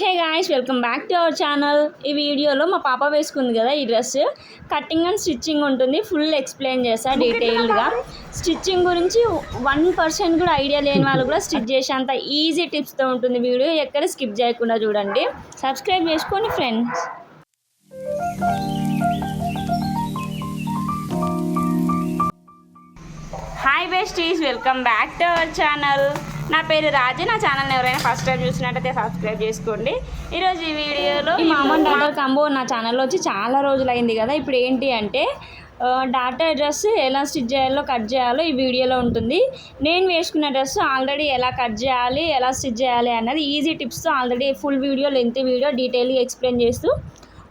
Hey guys welcome back to our channel ఈ వీడియోలో మా పాప వేసుకుంది కదా ఈ డ్రెస్ కటింగ్ అండ్ స్టిచ్చింగ్ ఉంటుంది. ఫుల్ ఎక్స్ప్లెయిన్ చేస్తా డీటెయిల్గా స్టిచ్చింగ్ గురించి వన్ పర్సెంట్ కూడా ఐడియా లేని వాళ్ళు కూడా స్టిచ్ చేసేంత ఈజీ టిప్స్తో ఉంటుంది వీడియో. ఎక్కడ స్కిప్ చేయకుండా చూడండి. సబ్స్క్రైబ్ చేసుకోండి friends hi besties welcome back to our channel నా పేరు రాజు నా ఛానల్ ఎవరైనా ఫస్ట్ టైం చూసినట్టయితే సబ్స్క్రైబ్ చేసుకోండి. ఈరోజు ఈ వీడియోలో ఈ మామూలు డాటర్ కంబో నా ఛానల్లో వచ్చి చాలా రోజులు అయింది కదా. ఇప్పుడు ఏంటి అంటే డాటా డ్రెస్ ఎలా స్టిచ్ చేయాలో కట్ చేయాలో ఈ వీడియోలో ఉంటుంది. నేను వేసుకున్న డ్రెస్ ఆల్రెడీ ఎలా కట్ చేయాలి ఎలా స్టిచ్ చేయాలి అన్నది easy టిప్స్తో already full video length video డీటెయిల్గా ఎక్స్ప్లెయిన్ చేస్తూ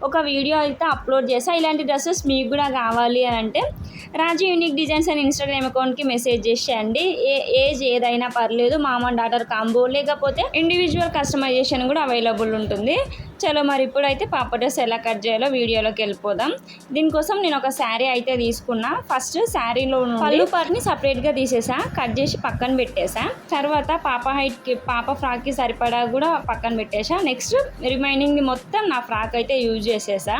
ఒక వీడియో అయితే అప్లోడ్ చేసా ఇలాంటి డ్రెస్సెస్ మీకు కూడా కావాలి అని అంటే రాజు యూనిక్ డిజైన్స్ అని ఇన్స్టాగ్రామ్ అకౌంట్కి మెసేజ్ చేసేయండి. ఏ ఏజ్ ఏదైనా పర్లేదు మామ డాటర్ కాంబో. లేకపోతే ఇండివిజువల్ కస్టమైజేషన్ కూడా అవైలబుల్ ఉంటుంది. చలో మరి ఇప్పుడైతే పాప డ్రెస్ ఎలా కట్ చేయాలో వీడియోలోకి వెళ్ళిపోదాం. దీనికోసం నేను ఒక శారీ అయితే తీసుకున్నా. ఫస్ట్ శారీలో పళ్ళు పార్ట్ని సపరేట్గా తీసేసా. కట్ చేసి పక్కన పెట్టేసా. తర్వాత పాప హైట్కి పాప ఫ్రాక్కి సరిపడా కూడా పక్కన పెట్టేసా. నెక్స్ట్ రిమైనింగ్ మొత్తం నా ఫ్రాక్ అయితే యూజ్ చేసేసా.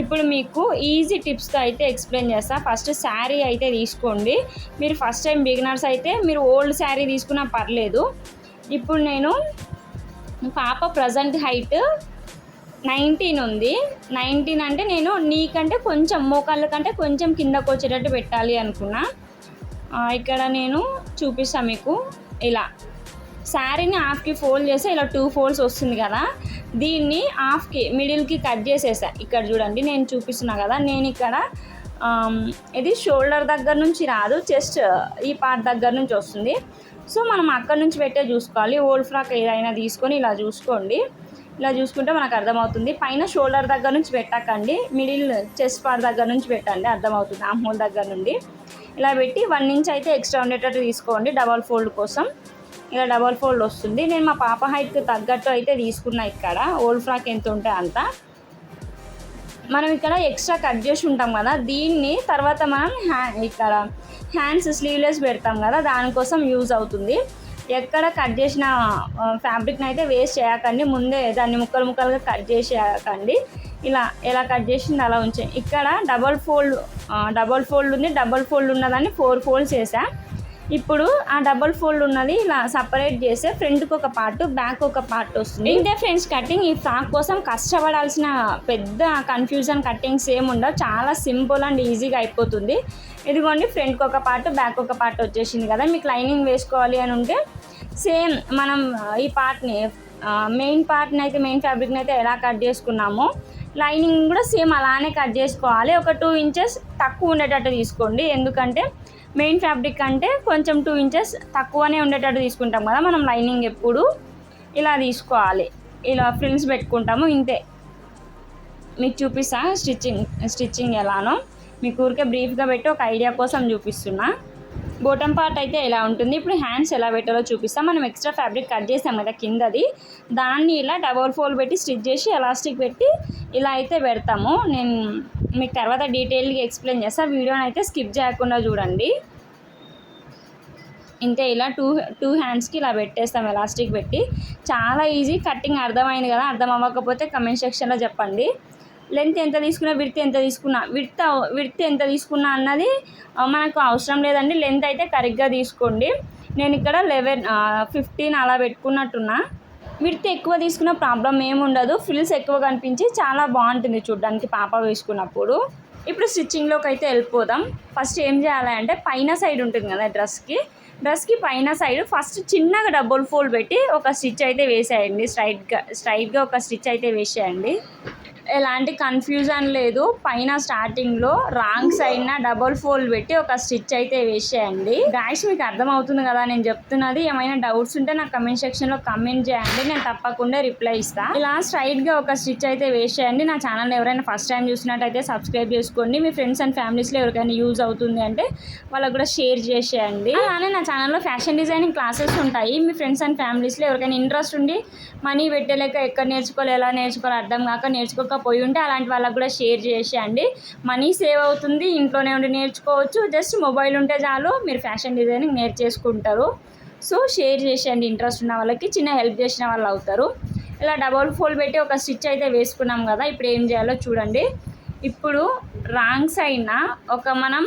ఇప్పుడు మీకు ఈజీ టిప్స్తో అయితే ఎక్స్ప్లెయిన్ చేస్తా. ఫస్ట్ శారీ అయితే తీసుకోండి. మీరు ఫస్ట్ టైం బిగినర్స్ అయితే మీరు ఓల్డ్ శారీ తీసుకున్నా పర్లేదు. ఇప్పుడు నేను పాప ప్రజెంట్ హైట్ నైన్టీన్ ఉంది. నైన్టీన్ అంటే నేను నీకంటే కొంచెం మోకాళ్ళ కంటే కొంచెం కిందకు వచ్చేటట్టు పెట్టాలి అనుకున్నా. ఇక్కడ నేను చూపిస్తాను మీకు. ఇలా. శారీని హాఫ్కి ఫోల్డ్ చేస్తే ఇలా టూ ఫోల్డ్స్ వస్తుంది కదా. దీన్ని హాఫ్కి మిడిల్కి కట్ చేసేసా. ఇక్కడ చూడండి నేను చూపిస్తున్నా కదా. నేను ఇక్కడ ఇది షోల్డర్ దగ్గర నుంచి రాదు చెస్ట్ ఈ పార్ట్ దగ్గర నుంచి వస్తుంది. సో మనం అక్కడ నుంచి పెట్టే చూసుకోవాలి. ఓల్డ్ ఫ్రాక్ ఏదైనా తీసుకొని ఇలా చూసుకోండి. ఇలా చూసుకుంటే మనకు అర్థమవుతుంది. పైన షోల్డర్ దగ్గర నుంచి పెట్టకండి. మిడిల్ చెస్ట్ పార్ట్ దగ్గర నుంచి పెట్టండి. అర్థమవుతుంది. ఆ హోల్ దగ్గర నుండి. ఇలా పెట్టి వన్ ఇంచ్ అయితే ఎక్స్ట్రా ఉండేటట్టు తీసుకోండి. డబల్ ఫోల్డ్ కోసం. ఇలా డబల్ ఫోల్డ్ వస్తుంది. నేను మా పాప హైట్కి తగ్గట్టు అయితే తీసుకున్నా ఇక్కడ. ఓల్డ్ ఫ్రాక్ ఎంత ఉంటే అంత. మనం ఇక్కడ ఎక్స్ట్రా కట్ చేసి ఉంటాం కదా. దీన్ని తర్వాత మనం హ్యా ఇక్కడ హ్యాండ్స్ స్లీవ్లెస్ పెడతాం కదా. దానికోసం యూజ్ అవుతుంది. ఎక్కడ కట్ చేసిన ఫ్యాబ్రిక్ని అయితే వేస్ట్ చేయకండి. ముందే దాన్ని ముక్కలు ముక్కలుగా కట్ చేసేయకండి. ఇలా ఎలా కట్ చేసింది అలా ఉంచే. ఇక్కడ డబల్ ఫోల్డ్ డబల్ ఫోల్డ్ ఉంది. డబల్ ఫోల్డ్ ఉన్నదాన్ని ఫోర్ ఫోల్డ్స్ వేసా ఇప్పుడు ఆ డబల్ ఫోల్డ్ ఉన్నది ఇలా సపరేట్ చేస్తే ఫ్రంట్కి ఒక పార్ట్ బ్యాక్ ఒక పార్ట్ వస్తుంది. ఇంతే ఫ్రెండ్స్ కటింగ్ ఈ ఫ్రాక్ కోసం కష్టపడాల్సిన పెద్ద కన్ఫ్యూజన్ కటింగ్స్ ఏముండవు ఉండవు. చాలా సింపుల్ అండ్ ఈజీగా అయిపోతుంది. ఇదిగోండి ఫ్రంట్కి ఒక పార్ట్ బ్యాక్ ఒక పార్ట్ వచ్చేసింది కదా. మీకు లైనింగ్ వేసుకోవాలి అని ఉంటే సేమ్ మనం ఈ పార్ట్ని మెయిన్ పార్ట్ని అయితే మెయిన్ ఫ్యాబ్రిక్ని అయితే ఎలా కట్ చేసుకున్నామో లైనింగ్ కూడా సేమ్ అలానే కట్ చేసుకోవాలి. ఒక టూ ఇంచెస్ తక్కువ ఉండేటట్టు తీసుకోండి. ఎందుకంటే మెయిన్ ఫ్యాబ్రిక్ అంటే కొంచెం టూ ఇంచెస్ తక్కువనే ఉండేటట్టు తీసుకుంటాం కదా మనం లైనింగ్ ఎప్పుడు. ఇలా తీసుకోవాలి. ఇలా ఫ్రిల్స్ పెట్టుకుంటాము. ఇంతే. మీకు చూపిస్తా స్టిచ్చింగ్ స్టిచ్చింగ్ ఎలానో. మీకు ఊరికే బ్రీఫ్గా పెట్టి ఒక ఐడియా కోసం చూపిస్తున్నా. బోటం పార్ట్ అయితే ఎలా ఉంటుంది? ఇప్పుడు హ్యాండ్స్ ఎలా పెట్టాలో చూపిస్తాం. మనం ఎక్స్ట్రా ఫ్యాబ్రిక్ కట్ చేసాం కదా కిందది. దాన్ని ఇలా డబల్ ఫోల్డ్ పెట్టి స్టిచ్ చేసి ఎలాస్టిక్ పెట్టి ఇలా అయితే పెడతాము. నేను మీకు తర్వాత డీటెయిల్గా ఎక్స్ప్లెయిన్ చేస్తాను వీడియోని అయితే స్కిప్ చేయకుండా చూడండి. ఇంతే ఇలా టూ టూ హ్యాండ్స్కి ఇలా పెట్టేస్తాం ఎలాస్టిక్ పెట్టి. చాలా ఈజీ కట్టింగ్ అర్థమైంది కదా? అర్థం అవ్వకపోతే కమెంట్ సెక్షన్లో చెప్పండి. లెంత్ ఎంత తీసుకున్నా విడితే ఎంత తీసుకున్నా విడత విడితే ఎంత తీసుకున్నా అన్నది మనకు అవసరం లేదండి. లెంత్ అయితే కరెక్ట్గా తీసుకోండి. నేను ఇక్కడ లెవెన్ ఫిఫ్టీన్ అలా పెట్టుకున్నట్టున్నా. విడితే ఎక్కువ తీసుకున్న ప్రాబ్లం ఏముండదు ఫిల్స్ ఎక్కువ కనిపించి చాలా బాగుంటుంది చూడడానికి పాప వేసుకున్నప్పుడు. ఇప్పుడు స్టిచ్చింగ్లోకి అయితే వెళ్ళిపోదాం. ఫస్ట్ ఏం చేయాలి అంటే పైన సైడ్ ఉంటుంది కదా డ్రెస్కి డ్రెస్కి పైన సైడ్ ఫస్ట్ చిన్నగా డబుల్ ఫోల్డ్ పెట్టి ఒక స్టిచ్ అయితే వేసేయండి. స్ట్రైట్గా స్ట్రైట్గా ఒక స్టిచ్ అయితే వేసేయండి. ఎలాంటి కన్ఫ్యూజన్ లేదు. పైన స్టార్టింగ్లో రాంగ్ సైడ్న డబుల్ ఫోల్డ్ పెట్టి ఒక స్టిచ్ అయితే వేసేయండి. గాయస్ మీకు అర్థమవుతుంది కదా నేను చెప్తున్నది. ఏమైనా డౌట్స్ ఉంటే నాకు కమెంట్ సెక్షన్లో కమెంట్ చేయండి. నేను తప్పకుండా రిప్లై ఇస్తాను ఇలా స్ట్రైట్గా ఒక స్టిచ్ అయితే వేసేయండి. నా ఛానల్ ఎవరైనా ఫస్ట్ టైం చూసినట్టయితే సబ్స్క్రైబ్ చేసుకోండి. మీ ఫ్రెండ్స్ అండ్ ఫ్యామిలీస్లో ఎవరికైనా యూజ్ అవుతుంది అంటే వాళ్ళకు కూడా షేర్ చేసేయండి. అలానే నా ఛానల్లో ఫ్యాషన్ డిజైనింగ్ క్లాసెస్ ఉంటాయి. మీ ఫ్రెండ్స్ అండ్ ఫ్యామిలీస్లో ఎవరికైనా ఇంట్రెస్ట్ ఉండి మనీ పెట్టలేక ఎక్కడ నేర్చుకోవాలి ఎలా నేర్చుకోవాలి అర్థం కాక పోయి ఉంటే అలాంటి వాళ్ళకి కూడా షేర్ చేసేయండి. మనీ సేవ్ అవుతుంది ఇంట్లోనే ఉండి నేర్చుకోవచ్చు. జస్ట్ మొబైల్ ఉంటే చాలు మీరు ఫ్యాషన్ డిజైనింగ్ నేర్చేసుకుంటారు. సో షేర్ చేసేయండి ఇంట్రెస్ట్ ఉన్న వాళ్ళకి చిన్న హెల్ప్ చేసిన వాళ్ళు అవుతారు. ఇలా డబల్ ఫోల్డ్ పెట్టి ఒక స్టిచ్ అయితే వేసుకున్నాం కదా ఇప్పుడు ఏం చేయాలో చూడండి. ఇప్పుడు రాంగ్స్ అయిన ఒక మనం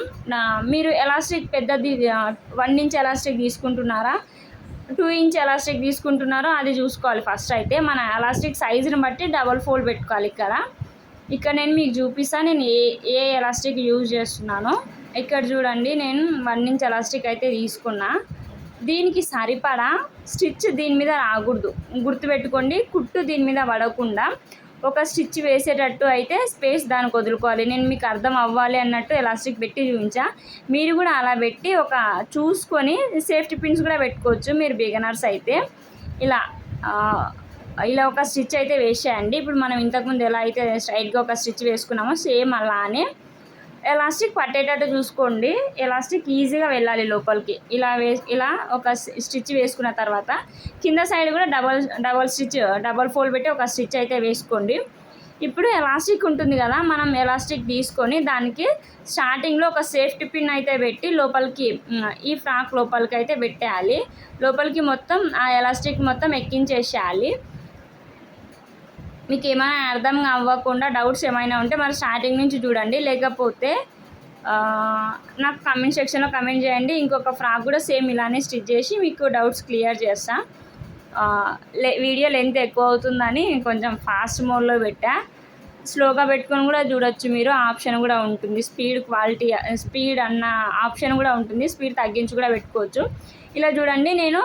మీరు ఎలాస్టిక్ పెద్దది వన్ ఇంచ్ ఎలాస్టిక్ తీసుకుంటున్నారా? టూ ఇంచ్ ఎలాస్టిక్ తీసుకుంటున్నారో అది చూసుకోవాలి ఫస్ట్ అయితే. మన ఎలాస్టిక్ సైజుని బట్టి డబల్ ఫోల్డ్ పెట్టుకోవాలి ఇక్కడ. ఇక్కడ నేను మీకు చూపిస్తాను నేను ఏ ఏ ఎలాస్టిక్ యూజ్ చేస్తున్నానో. ఇక్కడ చూడండి నేను వన్ ఇంచ్ ఎలాస్టిక్ అయితే తీసుకున్నా. దీనికి సరిపడా స్టిచ్ దీని మీద రాకూడదు. గుర్తుపెట్టుకోండి కుట్టు దీని మీద పడకుండా ఒక స్టిచ్ వేసేటట్టు అయితే స్పేస్ దానికి వదులుకోవాలి. నేను మీకు అర్థం అవ్వాలి అన్నట్టు ఎలాస్టిక్ పెట్టి చూపించా. మీరు కూడా అలా పెట్టి ఒక చూసుకొని సేఫ్టీ పిన్స్ కూడా పెట్టుకోవచ్చు మీరు బిగనర్స్ అయితే. ఇలా ఇలా ఒక స్టిచ్ అయితే వేసేయండి. ఇప్పుడు మనం ఇంతకుముందు ఎలా అయితే స్ట్రైట్గా ఒక స్టిచ్ వేసుకున్నామో సేమ్ అలానే ఎలాస్టిక్ పట్టేటట్టు చూసుకోండి. ఎలాస్టిక్ ఈజీగా వెళ్ళాలి లోపలికి. ఇలా వే ఇలా ఒక స్టిచ్ వేసుకున్న తర్వాత కింద సైడ్ కూడా double double stitch double fold పెట్టి ఒక స్టిచ్ అయితే వేసుకోండి. ఇప్పుడు ఎలాస్టిక్ ఉంటుంది కదా మనం ఎలాస్టిక్ తీసుకొని దానికి స్టార్టింగ్లో ఒక సేఫ్టీ పిన్ అయితే పెట్టి లోపలికి ఈ ఫ్రాక్ లోపలికి అయితే పెట్టేయాలి. లోపలికి మొత్తం ఆ ఎలాస్టిక్ మొత్తం ఎక్కించేసేయాలి. మీకు ఏమైనా అర్థం అవ్వకుండా డౌట్స్ ఏమైనా ఉంటే మరి స్టార్టింగ్ నుంచి చూడండి. లేకపోతే నాకు కమెంట్ సెక్షన్లో కమెంట్ చేయండి. ఇంకొక ఫ్రాక్ కూడా సేమ్ ఇలానే స్టిచ్ చేసి మీకు డౌట్స్ క్లియర్ చేస్తా. లే వీడియో లెంత్ ఎక్కువ అవుతుందని కొంచెం ఫాస్ట్ మోడ్లో పెట్టా. స్లోగా పెట్టుకొని కూడా చూడొచ్చు మీరు. ఆప్షన్ కూడా ఉంటుంది. స్పీడ్ క్వాలిటీ స్పీడ్ అన్న ఆప్షన్ కూడా ఉంటుంది. స్పీడ్ తగ్గించి కూడా పెట్టుకోవచ్చు. ఇలా చూడండి నేను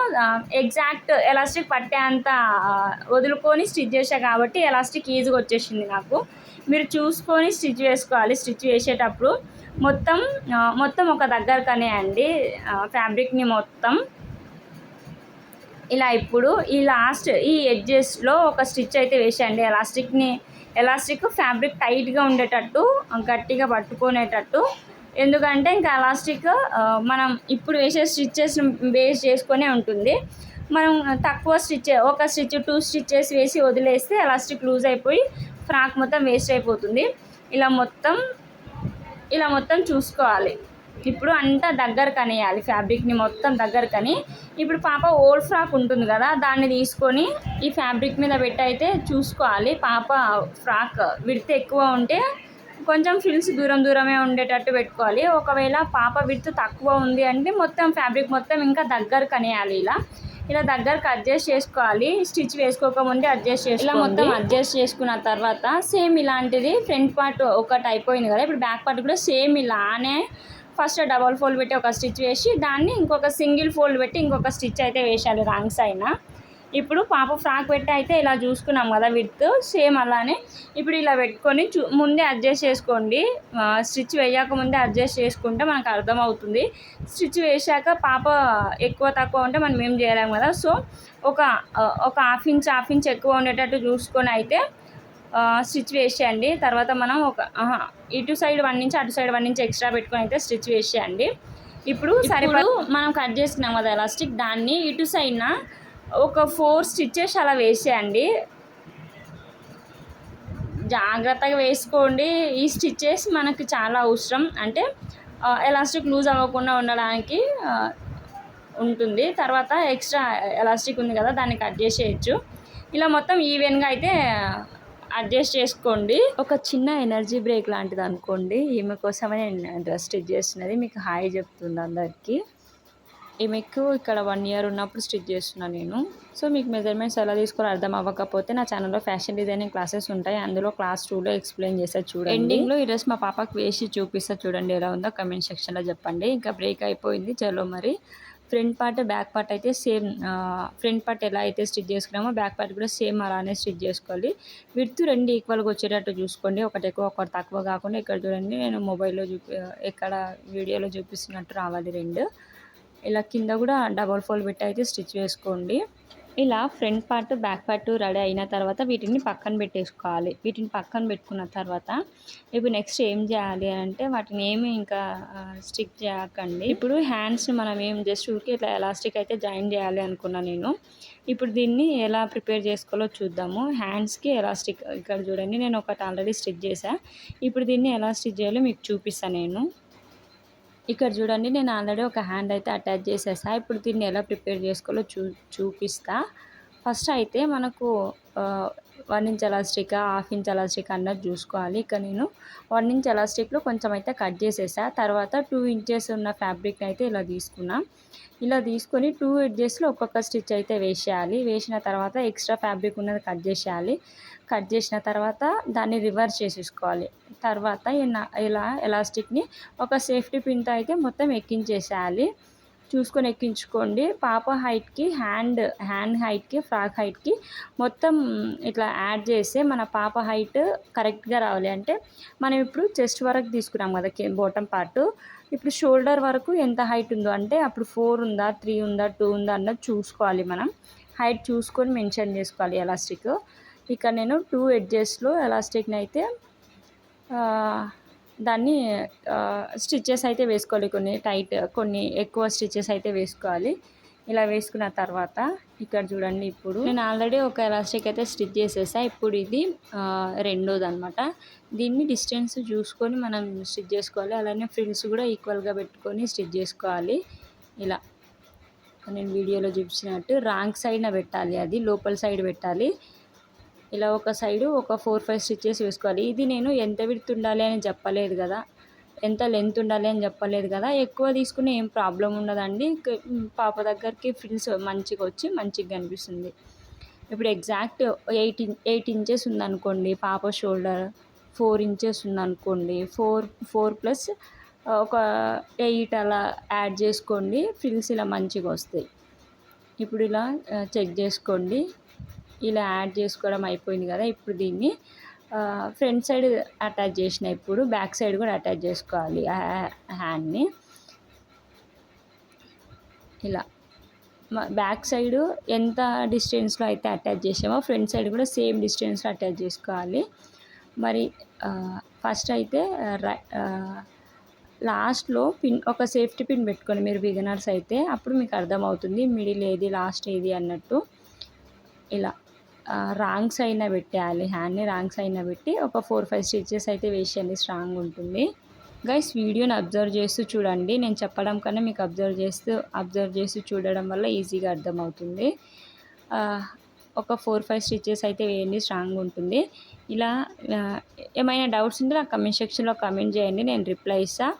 ఎగ్జాక్ట్ ఎలాస్టిక్ పట్టే అంత వదులుకొని స్టిచ్ చేసా కాబట్టి ఎలాస్టిక్ ఈజీగా వచ్చేసింది నాకు. మీరు చూసుకొని స్టిచ్ వేసుకోవాలి. స్టిచ్ వేసేటప్పుడు మొత్తం మొత్తం ఒక దగ్గరకనే అండి ఫ్యాబ్రిక్ని మొత్తం. ఇలా ఇప్పుడు ఈ లాస్ట్ ఈ ఎడ్జెస్లో ఒక స్టిచ్ అయితే వేసేయండి ఎలాస్టిక్ని ఎలాస్టిక్ ఫ్యాబ్రిక్ టైట్గా ఉండేటట్టు గట్టిగా పట్టుకునేటట్టు. ఎందుకంటే ఇంకా ఎలాస్టిక్ మనం ఇప్పుడు వేసే స్టిచ్చెస్ బేస్ చేసుకొనే ఉంటుంది. మనం తక్కువ స్టిచ్ ఒక స్టిచ్ టూ స్టిచ్చెస్ వేసి వదిలేస్తే ఎలాస్టిక్ లూజ్ అయిపోయి ఫ్రాక్ మొత్తం వేస్ట్ అయిపోతుంది. ఇలా మొత్తం ఇలా మొత్తం చూసుకోవాలి. ఇప్పుడు అంతా దగ్గర కనేయాలి ఫ్యాబ్రిక్ని మొత్తం దగ్గర కని. ఇప్పుడు పాప ఓల్డ్ ఫ్రాక్ ఉంటుంది కదా దాన్ని తీసుకొని ఈ ఫ్యాబ్రిక్ మీద పెట్టి అయితే చూసుకోవాలి. పాప ఫ్రాక్ విడత ఎక్కువ ఉంటే కొంచెం ఫిల్స్ దూరం దూరమే ఉండేటట్టు పెట్టుకోవాలి. ఒకవేళ పాప విడత తక్కువ ఉంది అంటే మొత్తం ఫ్యాబ్రిక్ మొత్తం ఇంకా దగ్గర కనేయాలి ఇలా. ఇలా దగ్గరకు అడ్జస్ట్ చేసుకోవాలి. స్టిచ్ వేసుకోకముందే అడ్జస్ట్ చేసుకోవాలి ఇలా మొత్తం అడ్జస్ట్ చేసుకున్న తర్వాత సేమ్ ఇలాంటిది ఫ్రంట్ పార్ట్ ఒకటి అయిపోయింది కదా ఇప్పుడు బ్యాక్ పార్ట్ కూడా సేమ్ ఇలానే ఫస్ట్ డబల్ ఫోల్డ్ పెట్టి ఒక స్టిచ్ వేసి దాన్ని ఇంకొక సింగిల్ ఫోల్డ్ పెట్టి ఇంకొక స్టిచ్ అయితే వేసాలి రాంగ్ సైడ్ ఇప్పుడు పాప ఫ్రాక్ పెట్టి అయితే ఇలా చూసుకున్నాం కదా విత్ సేమ్ అలానే ఇప్పుడు ఇలా పెట్టుకొని చూ ముందే అడ్జస్ట్ చేసుకోండి. స్టిచ్ వేయక ముందే అడ్జస్ట్ చేసుకుంటే మనకు అర్థమవుతుంది. స్టిచ్ వేసాక పాప ఎక్కువ తక్కువ ఉంటే మనం ఏం చేయలేము కదా. సో ఒక ఒక హాఫ్ ఇంచ్ హాఫ్ ఇంచ్ ఎక్కువ ఉండేటట్టు చూసుకొని అయితే స్టిచ్ వేసేయండి. తర్వాత మనం ఒక ఇటు సైడ్ వన్ ఇంచ్ అటు సైడ్ వన్ ఇంచ్ ఎక్స్ట్రా పెట్టుకొని అయితే స్టిచ్ వేసేయండి. ఇప్పుడు సరిపడు మనం కట్ చేసుకున్నాం కదా ఎలాస్టిక్ దాన్ని ఇటు సైడ్న ఒక ఫోర్ స్టిచ్చెస్ అలా వేసేయండి. జాగ్రత్తగా వేసుకోండి. ఈ స్టిచ్చెస్ మనకు చాలా అవసరం. అంటే ఎలాస్టిక్ లూజ్ అవ్వకుండా ఉండడానికి ఉంటుంది. తర్వాత ఎక్స్ట్రా ఎలాస్టిక్ ఉంది కదా దాన్ని కట్ చేసేయచ్చు. ఇలా మొత్తం ఈవెన్గా అయితే అడ్జస్ట్ చేసుకోండి. ఒక చిన్న ఎనర్జీ బ్రేక్ లాంటిది అనుకోండి. ఈమె కోసమే నేను డ్రెస్ స్టిచ్ చేస్తున్నది. మీకు హాయ్ చెప్తుంది అందరికీ. ఈమెకు ఇక్కడ వన్ ఇయర్ ఉన్నప్పుడు స్టిచ్ చేస్తున్నాను నేను. సో మీకు మెజర్మెంట్స్ ఎలా తీసుకోవాలో అర్థం అవ్వకపోతే నా ఛానల్లో ఫ్యాషన్ డిజైనింగ్ క్లాసెస్ ఉంటాయి. అందులో క్లాస్ టూలో ఎక్స్ప్లెయిన్ చేస్తా చూడండి. ఎండింగ్లో ఈ డ్రెస్ మా పాపకు వేసి చూపిస్తా చూడండి ఎలా ఉందో కమెంట్ సెక్షన్లో చెప్పండి. ఇంకా బ్రేక్ అయిపోయింది. చలో మరి. ఫ్రంట్ పార్ట్ బ్యాక్ పార్ట్ అయితే సేమ్ ఫ్రంట్ పార్ట్ ఎలా అయితే స్టిచ్ చేసుకున్నామో బ్యాక్ పార్ట్ కూడా సేమ్ అలానే స్టిచ్ చేసుకోవాలి. విడుతు రెండు ఈక్వల్గా వచ్చేటట్టు చూసుకోండి. ఒకటి ఎక్కువ ఒకటి తక్కువ కాకుండా ఇక్కడ చూడండి నేను మొబైల్లో చూపి ఎక్కడ వీడియోలో చూపిస్తున్నట్టు రావాలి రెండు. ఇలా కింద కూడా డబల్ ఫోల్డ్ పెట్టి అయితే స్టిచ్ వేసుకోండి ఇలా front part back part ready అయిన తర్వాత వీటిని పక్కన పెట్టేసుకోవాలి. వీటిని పక్కన పెట్టుకున్న తర్వాత ఇప్పుడు నెక్స్ట్ ఏం చేయాలి అంటే వాటిని ఏమి ఇంకా స్టిక్ చేయకండి. ఇప్పుడు హ్యాండ్స్ని మనం ఏం జస్ట్ ఊరికి ఇట్లా ఎలాస్టిక్ అయితే జాయిన్ చేయాలి అనుకున్నా నేను. ఇప్పుడు దీన్ని ఎలా ప్రిపేర్ చేసుకోవాలో చూద్దాము. హ్యాండ్స్కి ఎలాస్టిక్ ఇక్కడ చూడండి నేను ఒకటి ఆల్రెడీ స్టిచ్ చేశాను ఇప్పుడు దీన్ని ఎలా స్టిచ్ చేయాలో మీకు చూపిస్తాను నేను. ఇక్కడ చూడండి నేను ఆల్రెడీ ఒక హ్యాండ్ అయితే అటాచ్ చేసేసా. ఇప్పుడు దీన్ని ఎలా ప్రిపేర్ చేసుకోవాలో చూ చూపిస్తా. ఫస్ట్ అయితే మనకు one inch elastic half inch elastic అన్నది చూసుకోవాలి. ఇక నేను వన్ ఇంచ్ ఎలాస్టిక్లో కొంచెం అయితే కట్ చేసేసా. తర్వాత టూ ఇంచెస్ ఉన్న ఫ్యాబ్రిక్ అయితే ఇలా తీసుకున్నా. ఇలా తీసుకొని టూ ఎడ్జెస్లో ఒక్కొక్క స్టిచ్ అయితే వేసేయాలి. వేసిన తర్వాత ఎక్స్ట్రా ఫ్యాబ్రిక్ ఉన్నది కట్ చేసేయాలి. కట్ చేసిన తర్వాత దాన్ని రివర్స్ చేసేసుకోవాలి. తర్వాత ఇలా ఎలాస్టిక్ని ఒక సేఫ్టీ పిన్తో అయితే మొత్తం ఎక్కించేసేయాలి. చూసుకొని ఎక్కించుకోండి. పాప హైట్కి హ్యాండ్ హ్యాండ్ హైట్కి ఫ్రాక్ హైట్కి మొత్తం ఇట్లా యాడ్ చేస్తే మన పాప హైట్ కరెక్ట్గా రావాలి. అంటే మనం ఇప్పుడు చెస్ట్ వరకు తీసుకున్నాం కదా బోటం పార్ట్ ఇప్పుడు షోల్డర్ వరకు ఎంత హైట్ ఉందో అంటే అప్పుడు ఫోర్ ఉందా త్రీ ఉందా టూ ఉందా అన్నది చూసుకోవాలి మనం. హైట్ చూసుకొని మెన్షన్ చేసుకోవాలి ఎలాస్టిక్ ఇక్కడ నేను టూ ఎడ్జెస్లో ఎలాస్టిక్ని అయితే దాన్ని స్టిచ్చెస్ అయితే వేసుకోవాలి. కొన్ని టైట్ కొన్ని ఎక్కువ స్టిచ్చెస్ అయితే వేసుకోవాలి. ఇలా వేసుకున్న తర్వాత ఇక్కడ చూడండి ఇప్పుడు. నేను ఆల్రెడీ ఒక ఎలాస్టిక్ అయితే స్టిచ్ చేసేసా. ఇప్పుడు ఇది రెండోది అనమాట దీన్ని డిస్టెన్స్ చూసుకొని మనం స్టిచ్ చేసుకోవాలి. అలానే ఫ్రిల్స్ కూడా ఈక్వల్గా పెట్టుకొని స్టిచ్ చేసుకోవాలి. ఇలా. నేను వీడియోలో చూపించినట్టు. రాంగ్ సైడ్న పెట్టాలి అది. లోపల సైడ్ పెట్టాలి. ఇలా ఒక సైడు ఒక ఫోర్ ఫైవ్ స్టిచ్చెస్ వేసుకోవాలి. ఇది నేను ఎంత విడుతు ఉండాలి అని చెప్పలేదు కదా. ఎంత లెంత్ ఉండాలి అని చెప్పలేదు కదా. ఎక్కువ తీసుకుని ఏం ప్రాబ్లం ఉండదండి. పాప దగ్గరికి ఫ్రిల్స్ మంచిగా వచ్చి మంచిగా కనిపిస్తుంది. ఇప్పుడు ఎగ్జాక్ట్ ఎయిట్ ఎయిట్ ఇంచెస్ ఉందనుకోండి పాప షోల్డర్ ఫోర్ ఇంచెస్ ఉందనుకోండి ఫోర్ ఫోర్ ప్లస్ ఒక ఎయిట్ అలా యాడ్ చేసుకోండి ఫ్రిల్స్ ఇలా మంచిగా వస్తాయి. ఇప్పుడు ఇలా చెక్ చేసుకోండి. ఇలా యాడ్ చేసుకోవడం అయిపోయింది కదా ఇప్పుడు దీన్ని. ఫ్రంట్ సైడ్ అటాచ్ చేసిన ఇప్పుడు బ్యాక్ సైడ్ కూడా అటాచ్ చేసుకోవాలి హ్యాండ్ని. ఇలా. బ్యాక్ సైడ్ ఎంత డిస్టెన్స్లో అయితే అటాచ్ చేసామో ఫ్రంట్ సైడ్ కూడా సేమ్ డిస్టెన్స్లో అటాచ్ చేసుకోవాలి. మరి ఫస్ట్ అయితే లాస్ట్లో పిన్ ఒక సేఫ్టీ పిన్ పెట్టుకోండి మీరు బిగినర్స్ అయితే. అప్పుడు మీకు అర్థమవుతుంది మిడిల్ ఏది లాస్ట్ ఏది అన్నట్టు. ఇలా. రాంగ్ సైడ్న పెట్టేయాలి. హ్యాండ్ని రాంగ్ సైడ్న పెట్టి ఒక ఫోర్ ఫైవ్ స్టిచెస్ అయితే వేసేయండి. స్ట్రాంగ్ ఉంటుంది. గైస్ వీడియోని అబ్జర్వ్ చేస్తూ చూడండి. నేను చెప్పడం కన్నా మీకు అబ్జర్వ్ చేస్తూ అబ్జర్వ్ చేస్తూ చూడడం వల్ల ఈజీగా అర్థమవుతుంది. ఒక ఫోర్ ఫైవ్ స్టిచెస్ అయితే వేయండి. స్ట్రాంగ్ ఉంటుంది. ఇలా ఏమైనా డౌట్స్ ఉంటే నాకు కమెంట్ సెక్షన్లో కమెంట్ చేయండి. నేను రిప్లై ఇస్తాను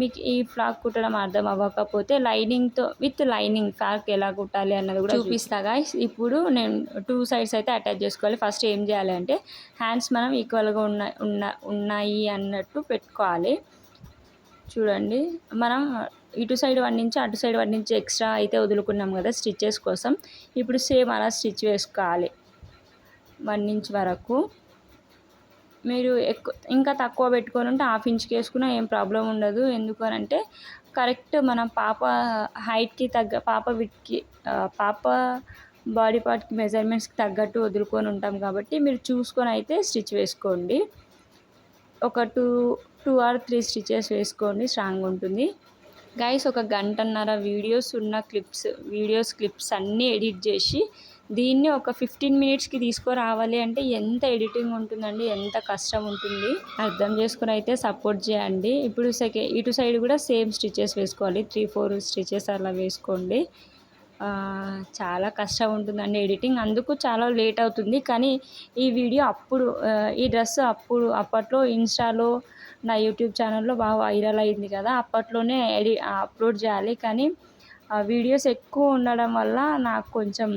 మీకు ఈ ఫ్రాక్ కుట్టడం అర్థం అవ్వకపోతే లైనింగ్తో విత్ లైనింగ్ ఫ్రాక్ ఎలా కుట్టాలి అన్నది కూడా చూపిస్తాగా ఇప్పుడు నేను టూ సైడ్స్ అయితే అటాచ్ చేసుకోవాలి. ఫస్ట్ ఏం చేయాలి అంటే హ్యాండ్స్ మనం ఈక్వల్గా ఉన్న ఉన్న ఉన్నాయి అన్నట్టు పెట్టుకోవాలి. చూడండి మనం ఇటు సైడ్ వన్ నుంచి అటు సైడ్ వన్ నుంచి ఎక్స్ట్రా అయితే వదులుకున్నాం కదా స్టిచ్చెస్ కోసం. ఇప్పుడు సేమ్ అలా స్టిచ్ వేసుకోవాలి. వన్ ఇంచ్ వరకు. మీరు ఎక్కువ ఇంకా తక్కువ పెట్టుకొని ఉంటే హాఫ్ ఇంచ్కి వేసుకున్నా ఏం ప్రాబ్లం ఉండదు. ఎందుకు అని అంటే కరెక్ట్ మన పాప హైట్కి తగ్గ పాప విట్కి పాప బాడీ పార్ట్కి మెజర్మెంట్స్కి తగ్గట్టు వదులుకొని ఉంటాం కాబట్టి మీరు చూసుకొని అయితే స్టిచ్ వేసుకోండి. ఒక two two or three stitches వేసుకోండి స్ట్రాంగ్ ఉంటుంది. గైస్ ఒక గంటన్నర వీడియోస్ ఉన్న క్లిప్స్ వీడియోస్ క్లిప్స్ అన్నీ ఎడిట్ చేసి దీన్ని ఒక ఫిఫ్టీన్ మినిట్స్కి తీసుకురావాలి అంటే ఎంత ఎడిటింగ్ ఉంటుందండి ఎంత కష్టం ఉంటుంది అర్థం చేసుకుని అయితే సపోర్ట్ చేయండి. ఇప్పుడు సెకండ్ ఇటు సైడ్ కూడా సేమ్ స్టిచెస్ వేసుకోవాలి త్రీ ఫోర్ స్టిచెస్ అలా వేసుకోండి. చాలా కష్టం ఉంటుందండి ఎడిటింగ్ అందుకు చాలా లేట్ అవుతుంది. కానీ ఈ వీడియో అప్పుడు ఈ డ్రెస్ అప్పుడు అప్పట్లో ఇన్స్టాలో నా యూట్యూబ్ ఛానల్లో బాగా వైరల్ అయింది కదా అప్పట్లోనే ఎడి అప్లోడ్ చేయాలి. కానీ వీడియోస్ ఎక్కువ ఉండడం వల్ల నాకు కొంచెం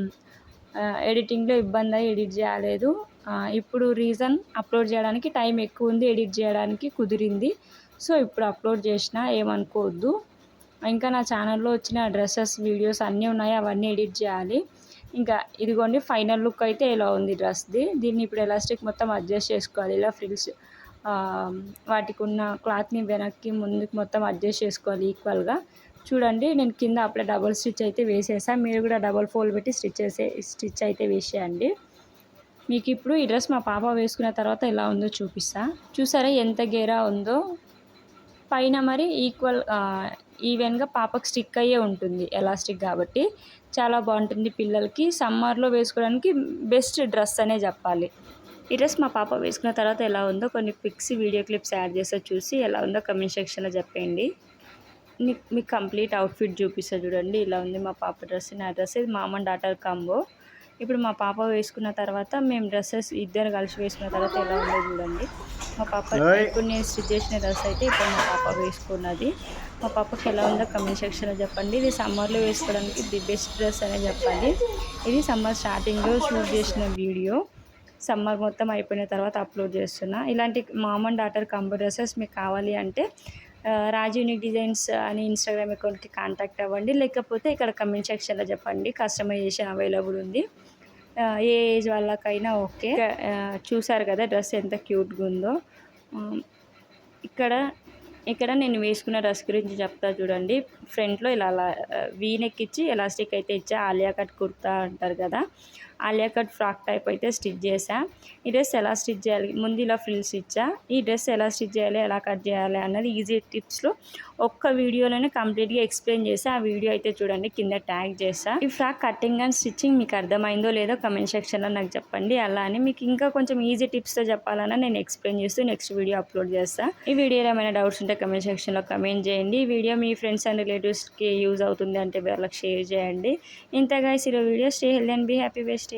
ఎడిటింగ్లో ఇబ్బంది అయ్యి ఎడిట్ చేయలేదు. ఇప్పుడు రీజన్ అప్లోడ్ చేయడానికి టైం ఎక్కువ ఉంది ఎడిట్ చేయడానికి కుదిరింది. సో ఇప్పుడు అప్లోడ్ చేసిన ఏమనుకోవద్దు. ఇంకా నా ఛానల్లో వచ్చిన డ్రెస్సెస్ వీడియోస్ అన్నీ ఉన్నాయి అవన్నీ ఎడిట్ చేయాలి. ఇంకా ఇదిగోండి ఫైనల్ లుక్ అయితే ఇలా ఉంది డ్రెస్ది? దీన్ని ఇప్పుడు ఎలాస్టిక్ మొత్తం అడ్జస్ట్ చేసుకోవాలి. ఇలా ఫ్రిల్స్ వాటికి ఉన్న క్లాత్ని వెనక్కి ముందుకు మొత్తం అడ్జస్ట్ చేసుకోవాలి ఈక్వల్గా. చూడండి నేను కింద అప్పుడే డబుల్ స్టిచ్ అయితే వేసేసాను మీరు కూడా డబుల్ ఫోల్ పెట్టి స్టిచ్ చేసే స్టిచ్ అయితే వేసేయండి. మీకు ఇప్పుడు ఈ డ్రెస్ మా పాప వేసుకున్న తర్వాత ఎలా ఉందో చూపిస్తా. చూసారా ఎంత గేరా ఉందో? పైన మరి ఈక్వల్ ఈవెన్గా పాపకు స్టిక్ అయ్యే ఉంటుంది ఎలాస్టిక్ కాబట్టి. చాలా బాగుంటుంది పిల్లలకి. సమ్మర్లో వేసుకోవడానికి బెస్ట్ డ్రెస్ అనే చెప్పాలి. ఈ డ్రెస్ మా పాప వేసుకున్న తర్వాత ఎలా ఉందో కొన్ని పిక్స్ వీడియో క్లిప్స్ యాడ్ చేస్తే చూసి ఎలా ఉందో కమెంట్ సెక్షన్లో చెప్పండి. మీకు కంప్లీట్ అవుట్ఫిట్ చూపిస్తా చూడండి. ఇలా ఉంది మా పాప డ్రెస్ నా డ్రెస్ ఇది మామ డాటర్ కాంబో. ఇప్పుడు మా పాప వేసుకున్న తర్వాత మేము డ్రెస్సెస్ ఇద్దరు కలిసి వేసుకున్న తర్వాత ఎలా ఉందో చూడండి. మా పాప ఇప్పుడు నేను స్టిచ్ చేసిన డ్రెస్ అయితే ఇప్పుడు మా పాప వేసుకున్నది. మా పాపకి ఎలా ఉందో కమెంట్ సెక్షన్లో చెప్పండి. ఇది సమ్మర్లో వేసుకోవడానికి ది బెస్ట్ డ్రెస్ అనే చెప్పాలి ఇది సమ్మర్ స్టార్టింగ్లో షూట్ చేసిన వీడియో. సమ్మర్ మొత్తం అయిపోయిన తర్వాత అప్లోడ్ చేస్తున్నా. ఇలాంటి mom and daughter combo dresses మీకు కావాలి అంటే ఆ, రాజు యూనిక్ డిజైన్స్ అని ఇన్స్టాగ్రామ్ అకౌంట్కి కాంటాక్ట్ అవ్వండి. లేకపోతే ఇక్కడ కమెంట్ సెక్షన్లో చెప్పండి. కస్టమైజేషన్ అవైలబుల్ ఉంది. ఏ ఏజ్ వాళ్ళకైనా ఓకే. చూసారు కదా డ్రెస్ ఎంత క్యూట్గా ఉందో. ఇక్కడ ఇక్కడ నేను వేసుకున్న డ్రెస్ గురించి చెప్తా చూడండి. ఫ్రంట్లో ఇలా వీనెక్ ఇచ్చి ఎలాస్టిక్ అయితే ఇచ్చా ఆలియా కట్ కుర్తా అంటారు కదా. ఆలియా కట్ ఫ్రాక్ టైప్ అయితే స్టిచ్ చేసా ఈ డ్రెస్ ఎలా స్టిచ్ చేయాలి ముందు ఇలా ఫ్రిల్స్ ఇచ్చా. ఈ డ్రెస్ ఎలా స్టిచ్ చేయాలి ఎలా కట్ చేయాలి అన్నది ఈజీ టిప్స్లో ఒక్క వీడియోలోనే కంప్లీట్గా ఎక్స్ప్లెయిన్ చేసి ఆ వీడియో అయితే చూడండి కింద ట్యాగ్ చేసా ఈ ఫ్రాక్ కటింగ్ అండ్ స్టిచ్చింగ్ మీకు అర్థమైందో లేదో కమెంట్ సెక్షన్లో నాకు చెప్పండి. అలా అని మీకు ఇంకా కొంచెం ఈజీ టిప్స్తో చెప్పాలన్నా నేను ఎక్స్ప్లెయిన్ చేస్తూ నెక్స్ట్ వీడియో అప్లోడ్ చేస్తాను ఈ వీడియోలో ఏమైనా డౌట్స్ ఉంటే కమెంట్ సెక్షన్లో కమెంట్ చేయండి. ఈ వీడియో మీ ఫ్రెండ్స్ అండ్ రిలేటివ్స్కి యూజ్ అవుతుంది అంటే వాళ్ళకి షేర్ చేయండి. ఇంతగా ఈరోజు video stay healthy and be happy best